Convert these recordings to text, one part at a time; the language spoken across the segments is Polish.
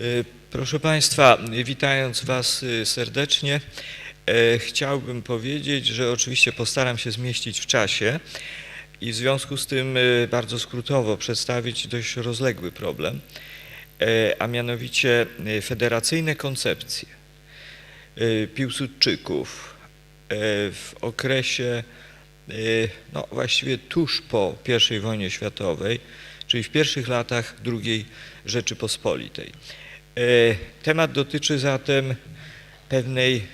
Y, Proszę Państwa, witając Was y, serdecznie, e, chciałbym powiedzieć, że oczywiście postaram się zmieścić w czasie i w związku z tym y, bardzo skrótowo przedstawić dość rozległy problem, e, a mianowicie y, federacyjne koncepcje Piłsudczyków e, w okresie no, właściwie tuż po I wojnie światowej, czyli w pierwszych latach II Rzeczypospolitej. E, Temat dotyczy zatem pewnej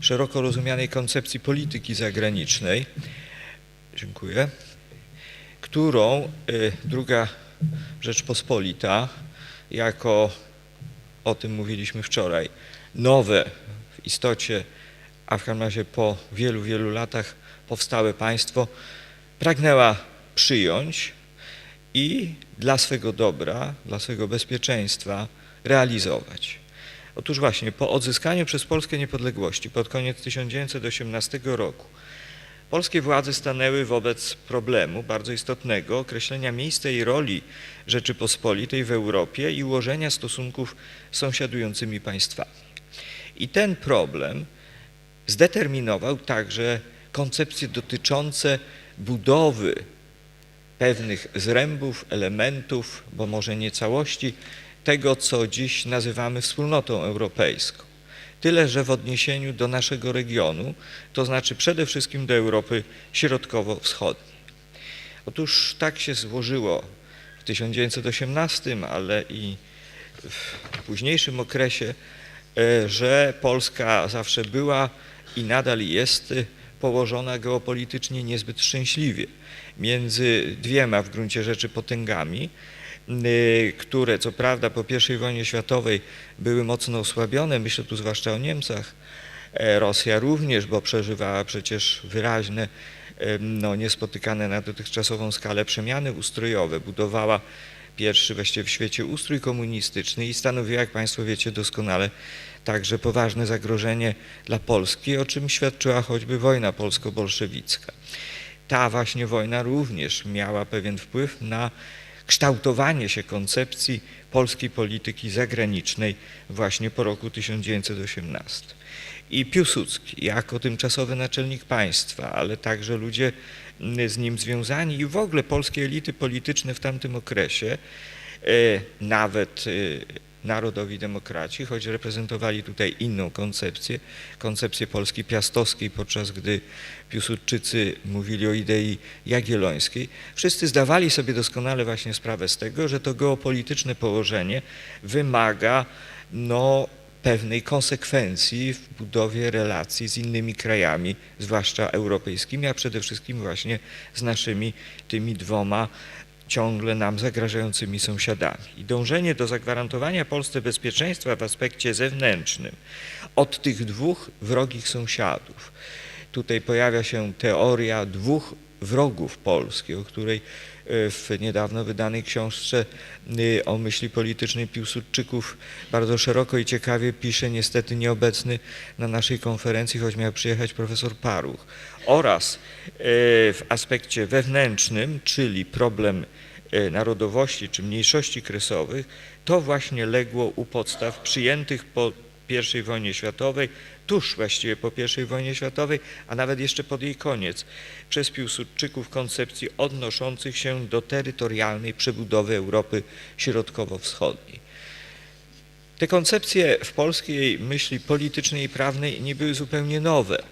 szeroko rozumianej koncepcji polityki zagranicznej, dziękuję, którą e, druga Rzeczpospolita jako, o tym mówiliśmy wczoraj, nowe w istocie, a w każdym razie po wielu, wielu latach powstałe państwo, pragnęła przyjąć i dla swego dobra, dla swego bezpieczeństwa realizować. Otóż właśnie po odzyskaniu przez Polskę niepodległości pod koniec 1918 roku polskie władze stanęły wobec problemu bardzo istotnego określenia miejsca i roli Rzeczypospolitej w Europie i ułożenia stosunków z sąsiadującymi państwami. I ten problem zdeterminował także koncepcje dotyczące budowy pewnych zrębów, elementów, bo może nie całości, tego, co dziś nazywamy wspólnotą europejską. Tyle, że w odniesieniu do naszego regionu, to znaczy przede wszystkim do Europy Środkowo-Wschodniej. Otóż tak się złożyło w 1918, ale i w późniejszym okresie, e, że Polska zawsze była i nadal jest położona geopolitycznie niezbyt szczęśliwie między dwiema w gruncie rzeczy potęgami, które co prawda po I wojnie światowej były mocno osłabione, myślę tu zwłaszcza o Niemcach, e, Rosja również, bo przeżywała przecież wyraźne, em, no, niespotykane na dotychczasową skalę przemiany ustrojowe, budowała pierwszy właściwie w świecie ustrój komunistyczny i stanowiła, jak Państwo wiecie doskonale, także poważne zagrożenie dla Polski, o czym świadczyła choćby wojna polsko-bolszewicka. Ta właśnie wojna również miała pewien wpływ na kształtowanie się koncepcji polskiej polityki zagranicznej właśnie po roku 1918. I Piłsudski jako tymczasowy naczelnik państwa, ale także ludzie mm, z nim związani i w ogóle polskie elity polityczne w tamtym okresie, e, nawet e, narodowi demokraci, choć reprezentowali tutaj inną koncepcję, koncepcję Polski piastowskiej, podczas gdy Piłsudczycy mówili o idei jagiellońskiej. Wszyscy zdawali sobie doskonale właśnie sprawę z tego, że to geopolityczne położenie wymaga no, pewnej konsekwencji w budowie relacji z innymi krajami, zwłaszcza europejskimi, a przede wszystkim właśnie z naszymi tymi dwoma ciągle nam zagrażającymi sąsiadami. I dążenie do zagwarantowania Polsce bezpieczeństwa w aspekcie zewnętrznym od tych dwóch wrogich sąsiadów. Tutaj pojawia się teoria dwóch wrogów Polski, o której w niedawno wydanej książce y, o myśli politycznej Piłsudczyków. Bardzo szeroko i ciekawie pisze niestety nieobecny na naszej konferencji, choć miał przyjechać profesor Paruch, oraz e, w aspekcie wewnętrznym, czyli problem e, narodowości czy mniejszości kresowych, to właśnie legło u podstaw przyjętych po I wojnie światowej, tuż właściwie po I wojnie światowej, a nawet jeszcze pod jej koniec, przez Piłsudczyków koncepcji odnoszących się do terytorialnej przebudowy Europy Środkowo-Wschodniej. Te koncepcje w polskiej myśli politycznej i prawnej nie były zupełnie nowe.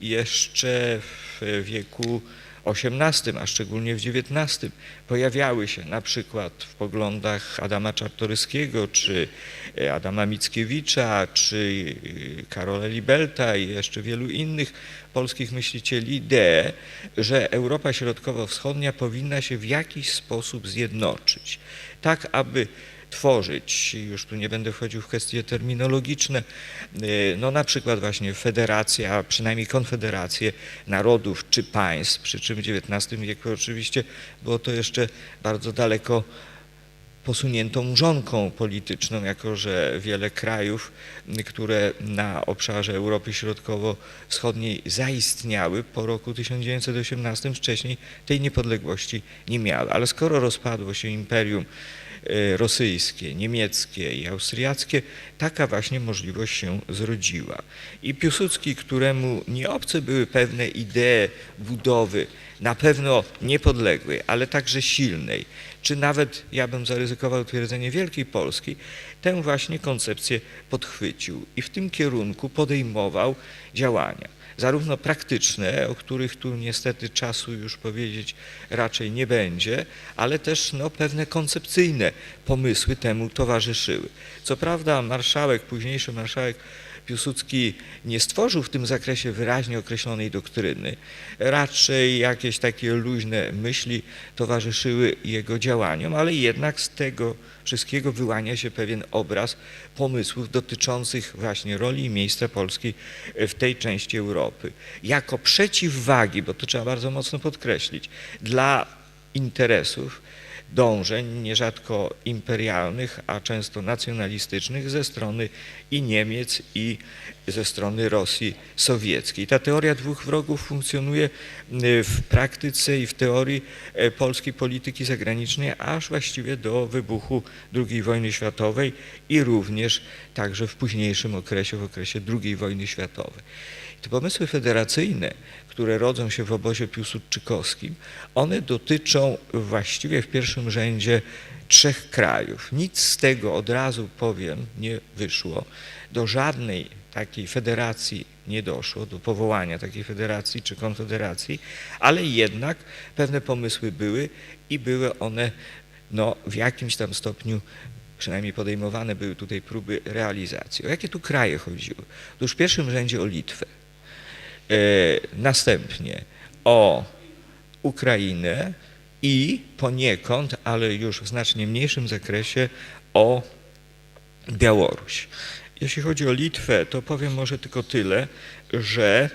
Jeszcze w wieku XVIII, a szczególnie w XIX, pojawiały się na przykład w poglądach Adama Czartoryskiego, czy e, Adama Mickiewicza, czy e, Karola Libelta i jeszcze wielu innych polskich myślicieli idee, że Europa Środkowo-Wschodnia powinna się w jakiś sposób zjednoczyć, tak aby tworzyć, już tu nie będę wchodził w kwestie terminologiczne, y, no na przykład właśnie federację, a przynajmniej konfederację narodów czy państw, przy czym w XIX wieku oczywiście było to jeszcze bardzo daleko posuniętą mrzonką polityczną, jako że wiele krajów, które na obszarze Europy Środkowo-Wschodniej zaistniały po roku 1918 wcześniej tej niepodległości nie miały. Ale skoro rozpadło się imperium rosyjskie, niemieckie i austriackie, taka właśnie możliwość się zrodziła. I Piłsudski, któremu nie obce były pewne idee budowy, na pewno niepodległej, ale także silnej, czy nawet, ja bym zaryzykował twierdzenie, Wielkiej Polski, tę właśnie koncepcję podchwycił i w tym kierunku podejmował działania zarówno praktyczne, o których tu niestety czasu już powiedzieć raczej nie będzie, ale też no, pewne koncepcyjne pomysły temu towarzyszyły. Co prawda marszałek, późniejszy marszałek Piłsudski nie stworzył w tym zakresie wyraźnie określonej doktryny. Raczej jakieś takie luźne myśli towarzyszyły jego działaniom, ale jednak z tego wszystkiego wyłania się pewien obraz pomysłów dotyczących właśnie roli i miejsca Polski w tej części Europy. Jako przeciwwagi, bo to trzeba bardzo mocno podkreślić, dla interesów dążeń, nierzadko imperialnych, a często nacjonalistycznych ze strony i Niemiec, i ze strony Rosji sowieckiej. Ta teoria dwóch wrogów funkcjonuje y, w praktyce i w teorii e, polskiej polityki zagranicznej aż właściwie do wybuchu II wojny światowej i również także w późniejszym okresie, w okresie II wojny światowej. Te pomysły federacyjne, które rodzą się w obozie piłsudczykowskim, one dotyczą właściwie w pierwszym rzędzie trzech krajów. Nic z tego od razu powiem nie wyszło. Do żadnej takiej federacji nie doszło, do powołania takiej federacji czy konfederacji, ale jednak pewne pomysły były i były one no, w jakimś tam stopniu przynajmniej podejmowane były tutaj próby realizacji. O jakie tu kraje chodziły? Otóż w pierwszym rzędzie o Litwę. E, następnie o Ukrainę i poniekąd, ale już w znacznie mniejszym zakresie o Białoruś. Jeśli chodzi o Litwę, to powiem może tylko tyle, że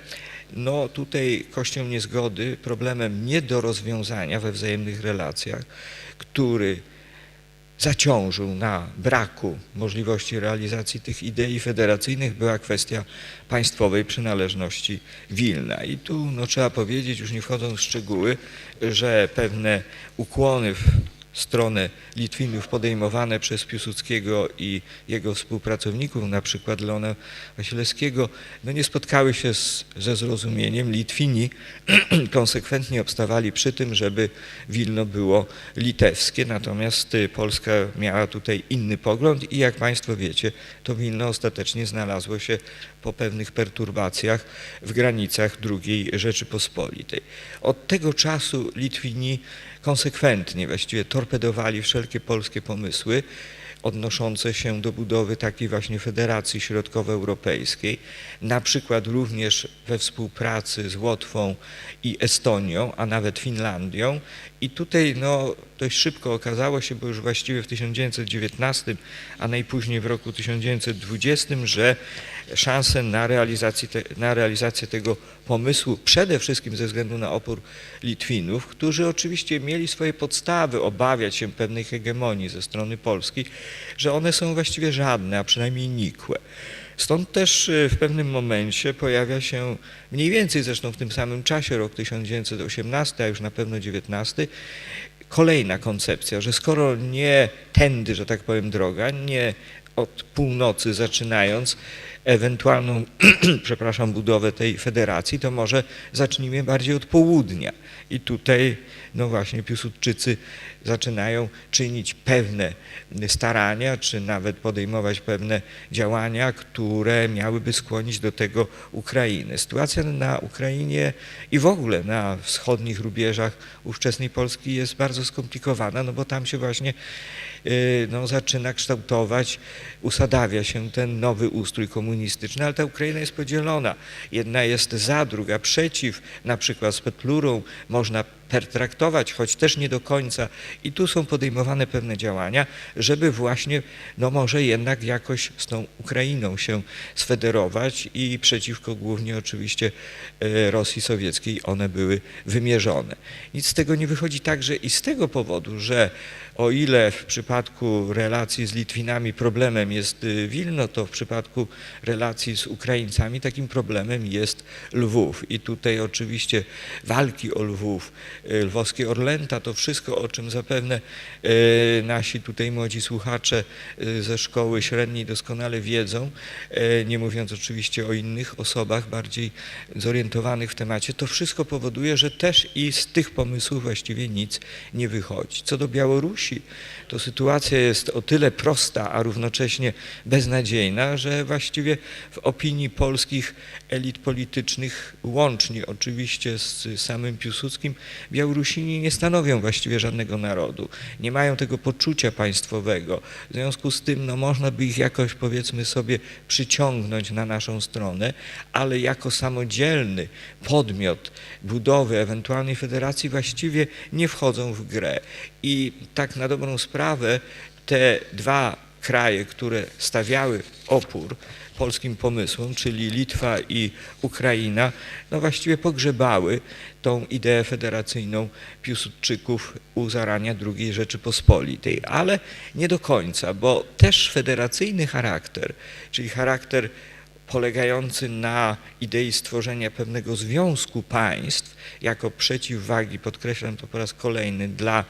no tutaj kością niezgody, problemem nie do rozwiązania we wzajemnych relacjach, który zaciążył na braku możliwości realizacji tych idei federacyjnych była kwestia państwowej przynależności Wilna. I tu no, trzeba powiedzieć, już nie wchodząc w szczegóły, że pewne ukłony w stronę Litwinów podejmowane przez Piłsudskiego i jego współpracowników, na przykład Leona Wasilewskiego, no nie spotkały się z, ze zrozumieniem. Litwini konsekwentnie obstawali przy tym, żeby Wilno było litewskie, natomiast y, Polska miała tutaj inny pogląd i jak Państwo wiecie, to Wilno ostatecznie znalazło się po pewnych perturbacjach w granicach II Rzeczypospolitej. Od tego czasu Litwini konsekwentnie właściwie torpedowali wszelkie polskie pomysły odnoszące się do budowy takiej właśnie federacji środkowoeuropejskiej, na przykład również we współpracy z Łotwą i Estonią, a nawet Finlandią. I tutaj no, dość szybko okazało się, bo już właściwie w 1919, a najpóźniej w roku 1920, że szanse na, realizację te, na realizację tego pomysłu, przede wszystkim ze względu na opór Litwinów, którzy oczywiście mieli swoje podstawy obawiać się pewnej hegemonii ze strony Polski, że one są właściwie żadne, a przynajmniej nikłe. Stąd też y, w pewnym momencie pojawia się, mniej więcej zresztą w tym samym czasie, rok 1918, a już na pewno 19, kolejna koncepcja, że skoro nie tędy, że tak powiem, droga, nie od północy zaczynając, ewentualną, przepraszam, budowę tej federacji, to może zacznijmy bardziej od południa. I tutaj, no właśnie, Piłsudczycy zaczynają czynić pewne starania, czy nawet podejmować pewne działania, które miałyby skłonić do tego Ukrainę. Sytuacja na Ukrainie i w ogóle na wschodnich rubieżach ówczesnej Polski jest bardzo skomplikowana, no bo tam się właśnie y, no, zaczyna kształtować, usadawia się ten nowy ustrój komunistyczny, ale ta Ukraina jest podzielona. Jedna jest za, druga przeciw, na przykład z Petlurą można pertraktować, choć też nie do końca. I tu są podejmowane pewne działania, żeby właśnie, no może jednak jakoś z tą Ukrainą się sfederować i przeciwko głównie oczywiście e, Rosji Sowieckiej one były wymierzone. Nic z tego nie wychodzi także i z tego powodu, że o ile w przypadku relacji z Litwinami problemem jest y, Wilno, to w przypadku relacji z Ukraińcami, takim problemem jest Lwów. I tutaj oczywiście walki o Lwów, lwowskie Orlęta, to wszystko, o czym zapewne e, nasi tutaj młodzi słuchacze e, ze szkoły średniej doskonale wiedzą, nie mówiąc oczywiście o innych osobach bardziej zorientowanych w temacie, to wszystko powoduje, że też i z tych pomysłów właściwie nic nie wychodzi. Co do Białorusi, to sytuacja jest o tyle prosta, a równocześnie beznadziejna, że właściwie w opinii polskich elit politycznych, łącznie oczywiście z samym Piłsudskim, Białorusini nie stanowią właściwie żadnego narodu. Nie mają tego poczucia państwowego. W związku z tym no, można by ich jakoś powiedzmy sobie przyciągnąć na naszą stronę, ale jako samodzielny podmiot budowy ewentualnej federacji właściwie nie wchodzą w grę. I tak na dobrą sprawę te dwa kraje, które stawiały opór polskim pomysłom, czyli Litwa i Ukraina, no właściwie pogrzebały tą ideę federacyjną Piłsudczyków u zarania II Rzeczypospolitej, ale nie do końca, bo też federacyjny charakter, czyli charakter polegający na idei stworzenia pewnego związku państw jako przeciwwagi, podkreślam to po raz kolejny, dla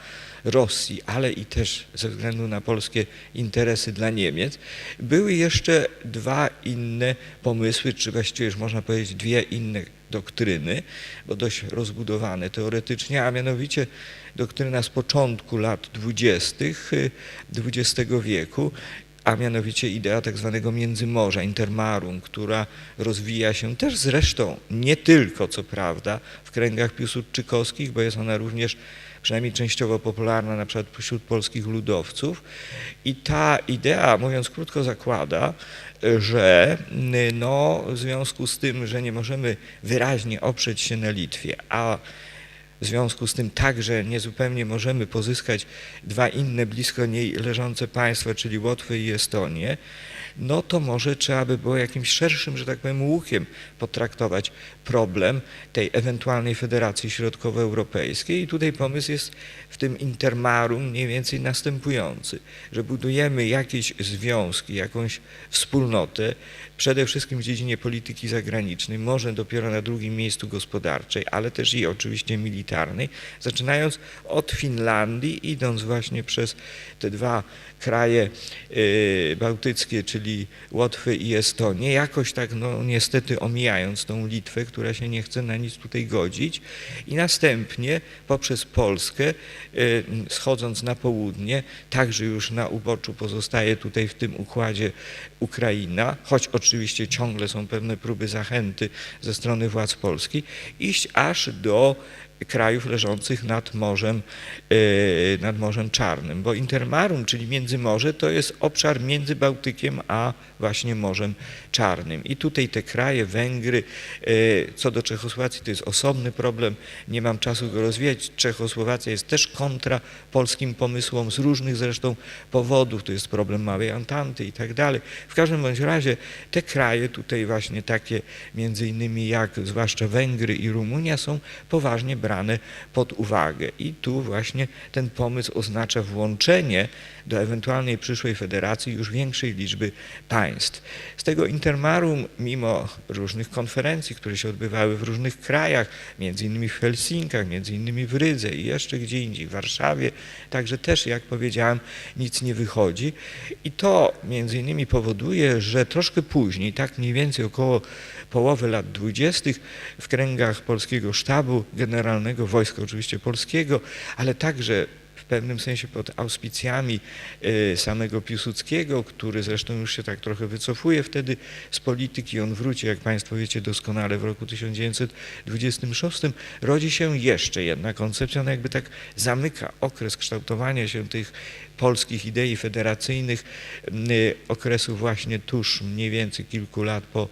Rosji, ale i też ze względu na polskie interesy dla Niemiec, były jeszcze dwa inne pomysły, czy właściwie już można powiedzieć dwie inne doktryny, bo dość rozbudowane teoretycznie, a mianowicie doktryna z początku lat dwudziestych XX wieku, a mianowicie idea tak zwanego międzymorza, intermarum, która rozwija się też zresztą nie tylko, co prawda, w kręgach piłsudczykowskich, bo jest ona również przynajmniej częściowo popularna na przykład wśród polskich ludowców. I ta idea, mówiąc krótko, zakłada, że no, w związku z tym, że nie możemy wyraźnie oprzeć się na Litwie, a w związku z tym także niezupełnie możemy pozyskać dwa inne blisko niej leżące państwa, czyli Łotwę i Estonię, no to może trzeba by było jakimś szerszym, że tak powiem, łukiem potraktować problem tej ewentualnej Federacji Środkowoeuropejskiej. I tutaj pomysł jest w tym intermarum mniej więcej następujący, że budujemy jakieś związki, jakąś wspólnotę, przede wszystkim w dziedzinie polityki zagranicznej, może dopiero na drugim miejscu gospodarczej, ale też i oczywiście militarnej, zaczynając od Finlandii, idąc właśnie przez te dwa kraje y, bałtyckie, czyli Łotwę i Estonię, jakoś tak no niestety omijając tą Litwę, która się nie chce na nic tutaj godzić. I następnie poprzez Polskę y, schodząc na południe, także już na uboczu pozostaje tutaj w tym układzie Ukraina, choć oczywiście ciągle są pewne próby zachęty ze strony władz Polski, iść aż do krajów leżących nad Morzem, yy, nad Morzem Czarnym, bo Intermarum, czyli Międzymorze, to jest obszar między Bałtykiem a właśnie Morzem Czarnym. I tutaj te kraje, Węgry, yy, co do Czechosłowacji, to jest osobny problem, nie mam czasu go rozwijać. Czechosłowacja jest też kontra polskim pomysłom z różnych zresztą powodów, to jest problem małej Antanty i tak dalej. W każdym bądź razie te kraje tutaj właśnie takie między innymi jak zwłaszcza Węgry i Rumunia są poważnie brane pod uwagę. I tu właśnie ten pomysł oznacza włączenie do ewentualnej przyszłej federacji już większej liczby państw. Z tego intermarum, mimo różnych konferencji, które się odbywały w różnych krajach, między innymi w Helsinkach, między innymi w Rydze i jeszcze gdzie indziej, w Warszawie, także też, jak powiedziałem, nic nie wychodzi. I to między innymi powoduje, że troszkę później, tak mniej więcej około połowy lat dwudziestych w kręgach polskiego sztabu generalnego, wojska oczywiście polskiego, ale także w pewnym sensie pod auspicjami y, samego Piłsudskiego, który zresztą już się tak trochę wycofuje wtedy z polityki. On wróci, jak Państwo wiecie doskonale, w roku 1926. Rodzi się jeszcze jedna koncepcja, ona jakby tak zamyka okres kształtowania się tych polskich idei federacyjnych, y, okresu właśnie tuż mniej więcej kilku lat po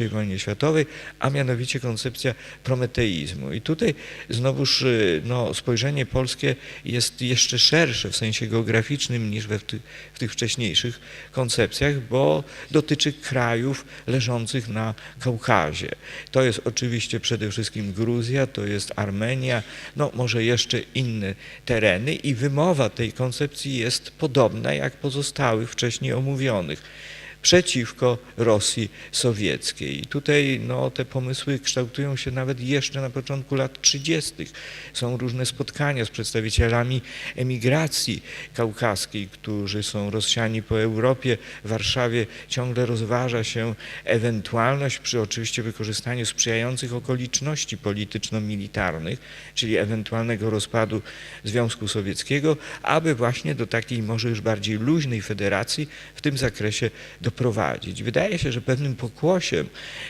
I wojnie światowej, a mianowicie koncepcja prometeizmu. I tutaj znowuż y, no, spojrzenie polskie jest jeszcze szersze w sensie geograficznym niż we w, ty, w tych wcześniejszych koncepcjach, bo dotyczy krajów leżących na Kaukazie. To jest oczywiście przede wszystkim Gruzja, to jest Armenia, no może jeszcze inne tereny i wymowa tej koncepcji jest podobna jak pozostałych wcześniej omówionych. Przeciwko Rosji sowieckiej. I tutaj no, te pomysły kształtują się nawet jeszcze na początku lat 30. Są różne spotkania z przedstawicielami emigracji kaukaskiej, którzy są rozsiani po Europie. W Warszawie ciągle rozważa się ewentualność, przy oczywiście wykorzystaniu sprzyjających okoliczności polityczno-militarnych, czyli ewentualnego rozpadu Związku Sowieckiego, aby właśnie do takiej może już bardziej luźnej federacji w tym zakresie doprowadzić. Wydaje się, że pewnym pokłosiem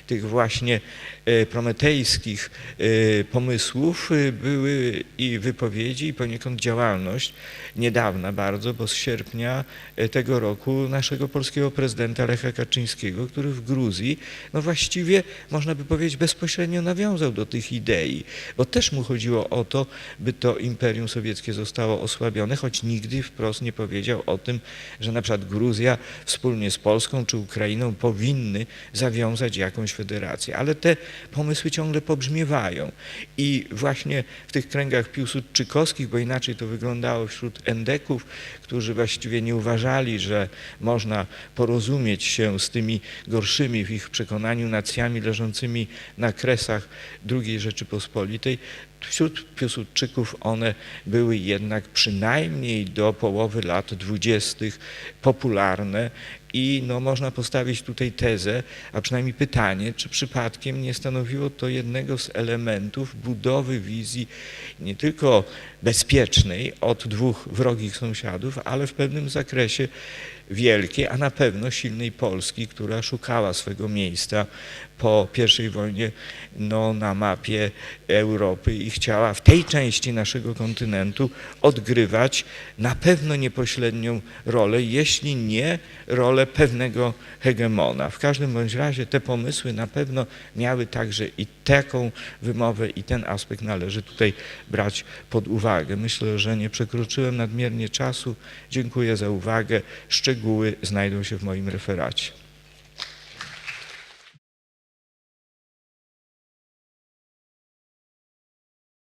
tych właśnie e, prometejskich e, pomysłów e, były i wypowiedzi, i poniekąd działalność niedawna bardzo, bo z sierpnia tego roku naszego polskiego prezydenta Lecha Kaczyńskiego, który w Gruzji, no właściwie można by powiedzieć bezpośrednio nawiązał do tych idei, bo też mu chodziło o to, by to Imperium Sowieckie zostało osłabione, choć nigdy wprost nie powiedział o tym, że na przykład Gruzja wspólnie z Polską czy Ukrainą powinny zawiązać jakąś federację. Ale te pomysły ciągle pobrzmiewają i właśnie w tych kręgach piłsudczykowskich, bo inaczej to wyglądało wśród endeków, którzy właściwie nie uważali, że można porozumieć się z tymi gorszymi w ich przekonaniu nacjami leżącymi na kresach II Rzeczypospolitej, wśród Piłsudczyków one były jednak przynajmniej do połowy lat dwudziestych popularne i no, można postawić tutaj tezę, a przynajmniej pytanie, czy przypadkiem nie stanowiło to jednego z elementów budowy wizji nie tylko bezpiecznej od dwóch wrogich sąsiadów, ale w pewnym zakresie wielkiej, a na pewno silnej Polski, która szukała swego miejsca po I wojnie no, na mapie Europy i chciała w tej części naszego kontynentu odgrywać na pewno niepośrednią rolę, jeśli nie rolę pewnego hegemona. W każdym bądź razie te pomysły na pewno miały także i taką wymowę i ten aspekt należy tutaj brać pod uwagę. Myślę, że nie przekroczyłem nadmiernie czasu. Dziękuję za uwagę. Szczegóły znajdą się w moim referacie.